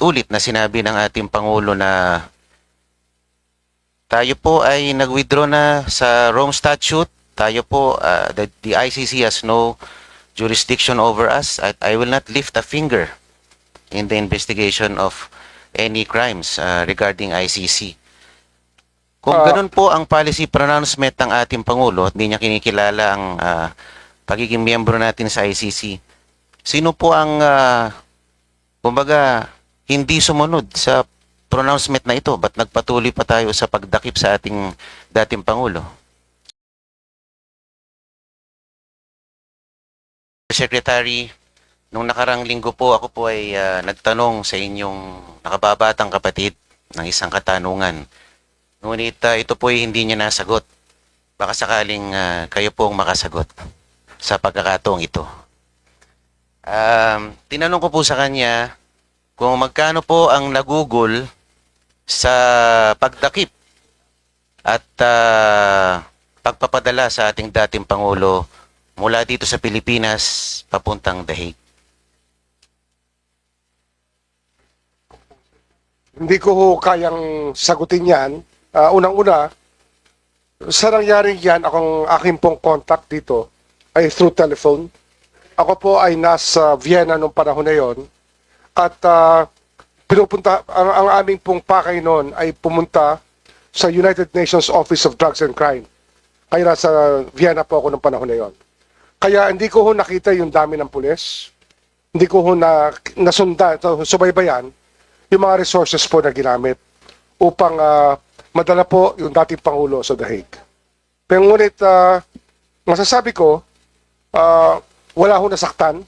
paulit-ulit na sinabi ng ating Pangulo na tayo po ay nag-withdraw na sa Rome Statute. Tayo po, uh, the, the ICC has no jurisdiction over us. I, I will not lift a finger in the investigation of any crimes uh, regarding ICC. Kung Ah. ganun po ang policy pronouncement ng ating Pangulo at hindi niya kinikilala ang ah, pagiging miyembro natin sa ICC, sino po ang, ah, kumbaga, hindi sumunod sa pronouncement na ito? Ba't nagpatuloy pa tayo sa pagdakip sa ating dating Pangulo? Secretary, nung nakarang linggo po ako po ay ah, nagtanong sa inyong nakababatang kapatid ng isang katanungan. Ngunit ah, ito po ay hindi niya nasagot. Baka sakaling ah, kayo po ang makasagot sa pagkakataong ito. Um, tinanong ko po sa kanya kung magkano po ang nagugol sa pagdakip at ah, pagpapadala sa ating dating Pangulo mula dito sa Pilipinas papuntang The Hague. Hindi ko kayang sagutin yan. Ah, Unang-una, sa nangyaring yan, akong aking pong contact dito ay through telephone. Ako po ay nasa Vienna nung panahon na yon at ah, pinupunta, ang, ang aming pong pakay noon ay pumunta sa United Nations Office of Drugs and Crime. Kaya nasa Vienna po ako nung panahon na yon. Kaya hindi ko ho nakita yung dami ng pulis. Hindi ko ho na, nasunda, subaybayan yung mga resources po na ginamit upang ah, madala po yung dating Pangulo sa The Hague. Pero ngunit, ah, masasabi ko, ah, wala hong nasaktan,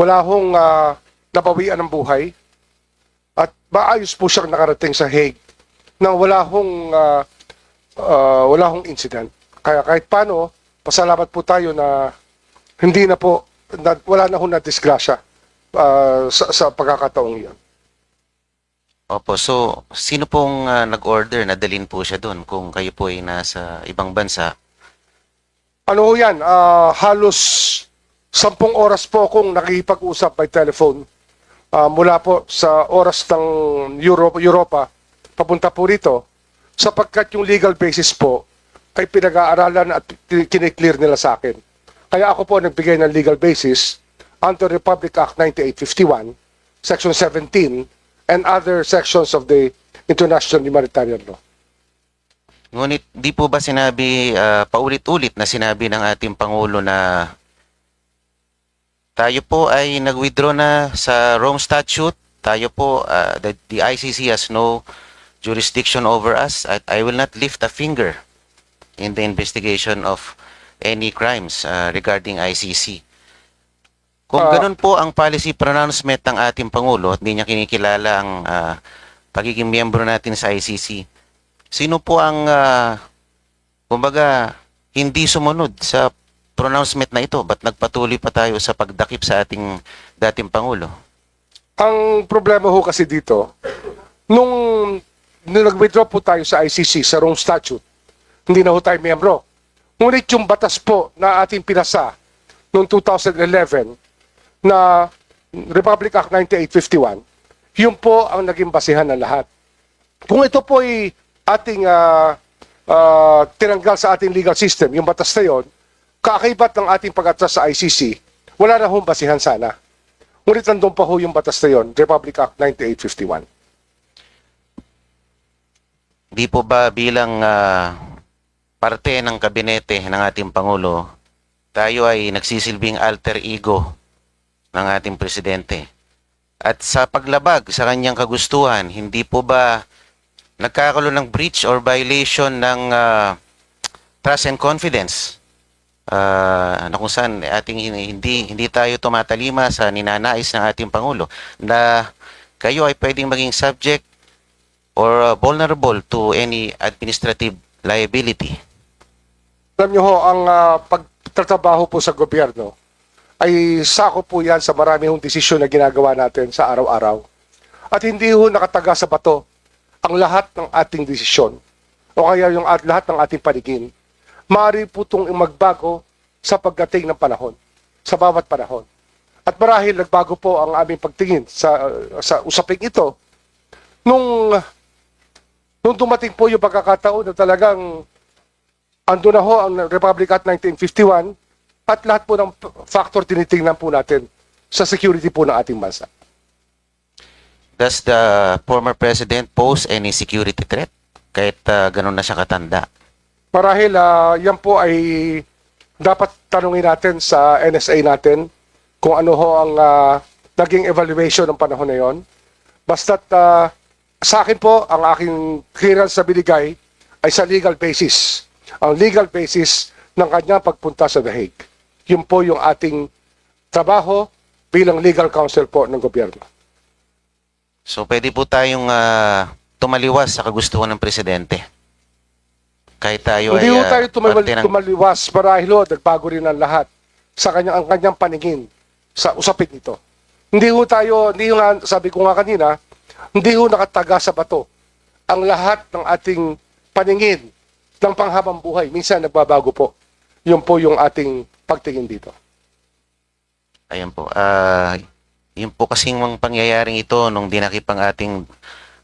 wala hong ah, nabawian ng buhay, at maayos po siyang nakarating sa Hague nang wala hong, ah, ah, wala hong incident. Kaya kahit paano, pasalamat po tayo na hindi na po, na, wala na hong na-disgrasya ah, sa, sa pagkakataong iyon. Opo, so sino pong ah, nag-order na dalhin po siya doon kung kayo po ay nasa ibang bansa? Ano ho yan? Ah, halos sampung oras po akong nakikipag-usap by telephone ah, mula po sa oras ng Euro- Europa papunta po rito sapagkat yung legal basis po ay pinag-aaralan at kiniklear nila sa akin. Kaya ako po nagbigay ng legal basis under Republic Act 9851, Section 17, and other sections of the International Humanitarian Law. Ngunit di po ba sinabi, ah, paulit-ulit na sinabi ng ating Pangulo na tayo po ay nag-withdraw na sa Rome Statute. Tayo po, ah, the, the ICC has no jurisdiction over us. I, I will not lift a finger in the investigation of any crimes ah, regarding ICC. Kung Ah. ganun po ang policy pronouncement ng ating Pangulo at hindi niya kinikilala ang ah, pagiging miyembro natin sa ICC, sino po ang, ah, kumbaga, hindi sumunod sa pronouncement na ito? Ba't nagpatuloy pa tayo sa pagdakip sa ating dating Pangulo? Ang problema ho kasi dito, nung, nung nag-withdraw po tayo sa ICC, sa Rome Statute, hindi na ho tayo miyembro. Ngunit yung batas po na ating pinasa noong 2011 na Republic Act 9851, yun po ang naging basihan ng lahat. Kung ito po ay ating ah, ah, tinanggal sa ating legal system, yung batas na yun, kaakibat ng ating pag-atras sa ICC, wala na hong basihan sana. Ngunit nandun pa ho yung batas na yun, Republic Act 9851. Di po ba bilang ah, parte ng kabinete ng ating Pangulo, tayo ay nagsisilbing alter ego ng ating presidente? At sa paglabag sa kanyang kagustuhan, hindi po ba nagkakaroon ng breach or violation ng ah, trust and confidence? Ah, na kung saan ating hin- hindi hindi tayo tumatalima sa ninanais ng ating pangulo na kayo ay pwedeng maging subject or uh, vulnerable to any administrative liability. Alam nyo ho, ang ah, pagtatrabaho po sa gobyerno ay sako po yan sa marami hong desisyon na ginagawa natin sa araw-araw. At hindi ho nakataga sa bato ang lahat ng ating desisyon o kaya yung at lahat ng ating paningin. Maaari po itong magbago sa pagdating ng panahon, sa bawat panahon. At marahil nagbago po ang aming pagtingin sa sa usaping ito nung nung dumating po yung pagkakataon na talagang ando na ho ang Republic Act 1951 at lahat po ng factor tinitingnan po natin sa security po ng ating bansa. Does the former president pose any security threat? Kahit ah, ganun na siya katanda. Marahil ah, yan po ay dapat tanungin natin sa NSA natin kung ano ho ang ah, naging evaluation ng panahon na yon. Basta't ah, sa akin po, ang aking clearance na binigay ay sa legal basis. Ang legal basis ng kanyang pagpunta sa The Hague. Yun po yung ating trabaho bilang legal counsel po ng gobyerno. So pwede po tayong ah, tumaliwas sa kagustuhan ng presidente. Kahit tayo Hindi ay ho ah, tayo tumal- ng- tumaliwas marahil nagbago rin ang lahat sa kanyang, ang kanyang paningin sa usapin ito. Hindi ho tayo, hindi ho nga, sabi ko nga kanina, hindi ho nakataga sa bato ang lahat ng ating paningin ng panghabang buhay. Minsan nagbabago po. Yun po yung ating pagtingin dito. Ayan po. Ah, yun po kasing mga pangyayaring ito nung dinakip ang ating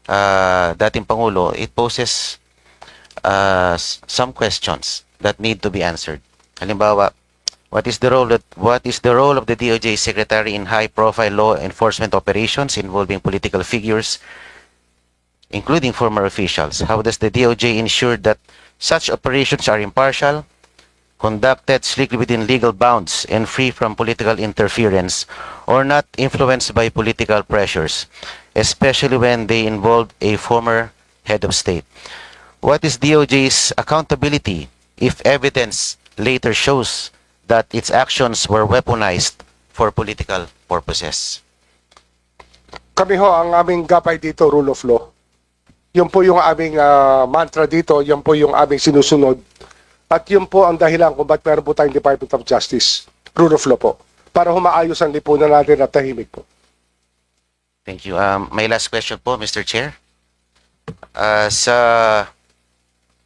ah, dating Pangulo, it poses Uh, s- some questions that need to be answered. Halimbawa, what is the role that, what is the role of the DOJ Secretary in high-profile law enforcement operations involving political figures, including former officials? How does the DOJ ensure that such operations are impartial, conducted strictly within legal bounds and free from political interference or not influenced by political pressures, especially when they involve a former head of state. What is DOJ's accountability if evidence later shows that its actions were weaponized for political purposes? Kami ho, ang aming gapay dito, rule of law. Yun po yung aming ah, mantra dito, yun po yung aming sinusunod. At yun po ang dahilan kung ba't meron po tayong Department of Justice, rule of law po. Para humaayos ang lipunan natin at tahimik po. Thank you. Um, my last question po, Mr. Chair. Uh, sa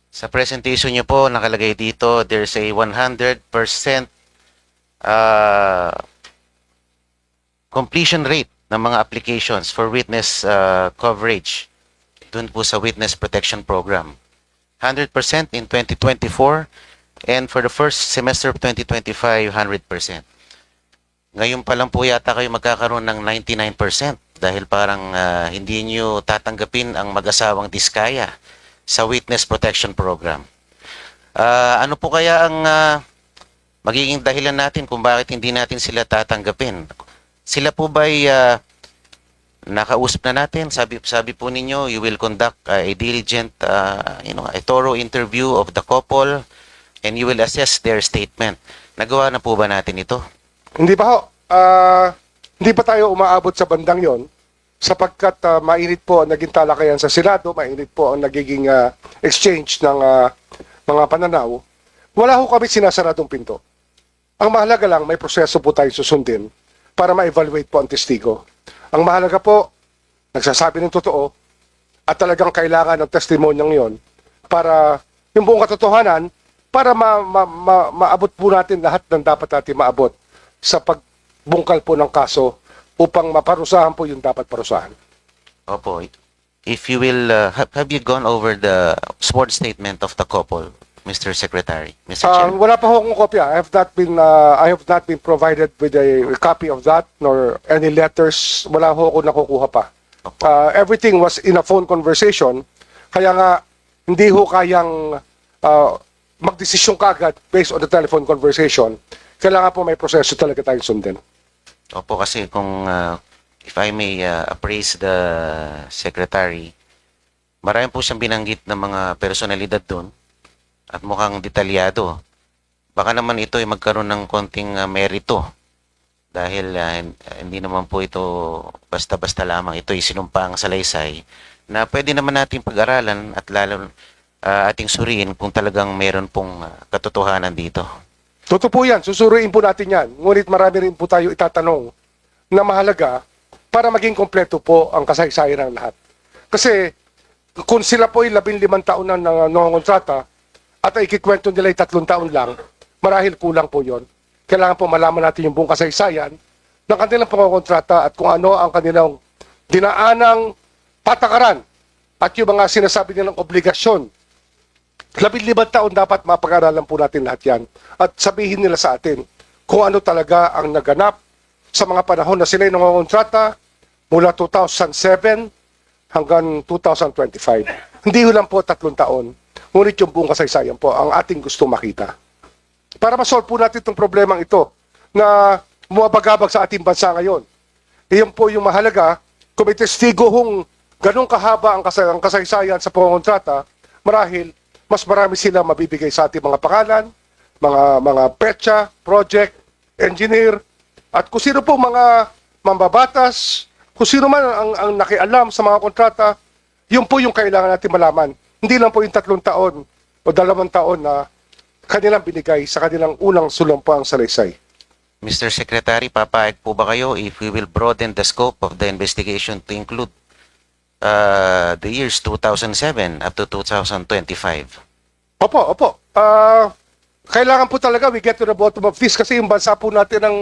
sa presentation niyo po nakalagay dito there's a 100% uh, completion rate ng mga applications for witness uh, coverage dun po sa Witness Protection Program. 100% in 2024 and for the first semester of 2025 100%. Ngayon pa lang po yata kayo magkakaroon ng 99% dahil parang ah, hindi nyo tatanggapin ang mag-asawang diskaya sa Witness Protection Program. Ah, ano po kaya ang ah, magiging dahilan natin kung bakit hindi natin sila tatanggapin? Sila po ba nakausap na natin? Sabi, sabi po ninyo, you will conduct ah, a diligent, ah, you know, a thorough interview of the couple and you will assess their statement. Nagawa na po ba natin ito? Hindi pa ho. Ah, hindi pa tayo umaabot sa bandang yon sapagkat ah, mainit po ang naging talakayan sa Senado, mainit po ang nagiging ah, exchange ng ah, mga pananaw. Wala ho kami sinasaradong pinto. Ang mahalaga lang, may proseso po tayo susundin para ma-evaluate po ang testigo. Ang mahalaga po, nagsasabi ng totoo at talagang kailangan ng testimonyang yon para yung buong katotohanan para ma, ma, ma- maabot po natin lahat ng dapat natin maabot sa pagbungkal po ng kaso upang maparusahan po yung dapat parusahan. Opo. If you will, uh, have, have you gone over the sworn statement of the couple, Mr. Secretary, Mr. Uh, Chair? wala pa ho akong kopya. I have not been uh, I have not been provided with a copy of that nor any letters. Wala ho ako nakukuha pa. Opo. Uh, everything was in a phone conversation. Kaya nga hindi ho kayang uh, magdesisyon kagad based on the telephone conversation. Kailangan po may proseso talaga tayong sundin. Opo, kasi kung, uh, if I may uh, appraise the Secretary, marami po siyang binanggit ng mga personalidad doon at mukhang detalyado. Baka naman ito ay magkaroon ng konting uh, merito dahil uh, hin- hindi naman po ito basta-basta lamang. Ito ay sinumpaang salaysay na pwede naman natin pag-aralan at lalo uh, ating suriin kung talagang meron pong uh, katotohanan dito. Totoo po yan, susuruin po natin yan. Ngunit marami rin po tayo itatanong na mahalaga para maging kompleto po ang kasaysayan ng lahat. Kasi kung sila po ay labing limang taon na nang- nangongontrata at ay ikikwento nila ay tatlong taon lang, marahil kulang po yon. Kailangan po malaman natin yung buong kasaysayan ng kanilang pangokontrata at kung ano ang kanilang dinaanang patakaran at yung mga sinasabi nilang obligasyon. Labing limang taon dapat mapag-aralan po natin lahat yan at sabihin nila sa atin kung ano talaga ang naganap sa mga panahon na sila yung nangongontrata mula 2007 hanggang 2025. Hindi lang po tatlong taon, ngunit yung buong kasaysayan po ang ating gusto makita. Para masolve po natin itong problemang ito na bumabagabag sa ating bansa ngayon. Iyon po yung mahalaga, kung may testigo hong ganun kahaba ang, kasay- kasaysayan sa pangontrata, marahil mas marami sila mabibigay sa ating mga pangalan, mga mga petsa, project, engineer, at kung sino po mga mambabatas, kung sino man ang, ang nakialam sa mga kontrata, yun po yung kailangan natin malaman. Hindi lang po yung tatlong taon o dalawang taon na kanilang binigay sa kanilang unang sulumpang salaysay. Mr. Secretary, papayag po ba kayo if we will broaden the scope of the investigation to include uh, the years 2007 up to 2025? Opo, opo. Ah, kailangan po talaga we get to the bottom of this kasi yung bansa po natin ang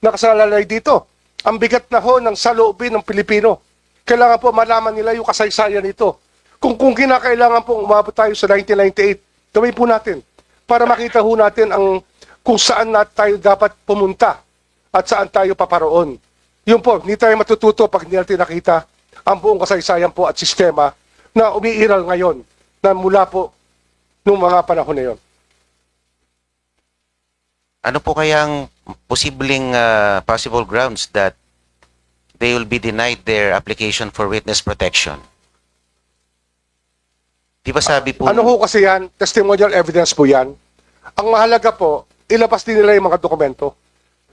nakasalalay dito. Ang bigat na ho ng saloobin ng Pilipino. Kailangan po malaman nila yung kasaysayan nito. Kung kung kinakailangan po umabot tayo sa 1998, gawin po natin para makita ho natin ang kung saan na tayo dapat pumunta at saan tayo paparoon. Yun po, hindi tayo matututo pag hindi natin nakita ang buong kasaysayan po at sistema na umiiral ngayon na mula po nung mga panahon na yon. Ano po kayang posibleng uh, possible grounds that they will be denied their application for witness protection? Di ba sabi po... Ano ho kasi yan? Testimonial evidence po yan. Ang mahalaga po, ilabas din nila yung mga dokumento.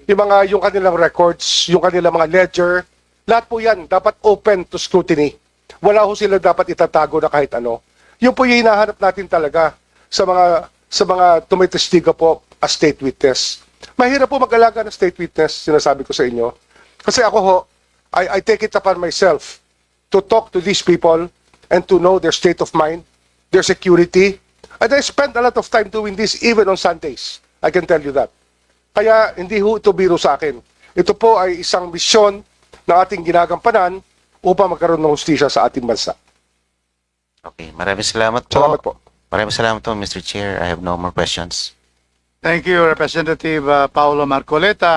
Yung mga, yung kanilang records, yung kanilang mga ledger, lahat po yan dapat open to scrutiny. Wala ho sila dapat itatago na kahit ano. Yun po yung hinahanap natin talaga sa mga sa mga tumitestigo po as state witness. Mahirap po mag-alaga ng state witness, sinasabi ko sa inyo. Kasi ako ho, I, I take it upon myself to talk to these people and to know their state of mind, their security. And I spend a lot of time doing this even on Sundays. I can tell you that. Kaya hindi ho ito biro sa akin. Ito po ay isang misyon na ating ginagampanan upang magkaroon ng hustisya sa ating bansa. Okay, maraming salamat po. Salamat po. Maraming salamat po, Mr. Chair. I have no more questions. Thank you, Representative uh, Paulo Marcoleta.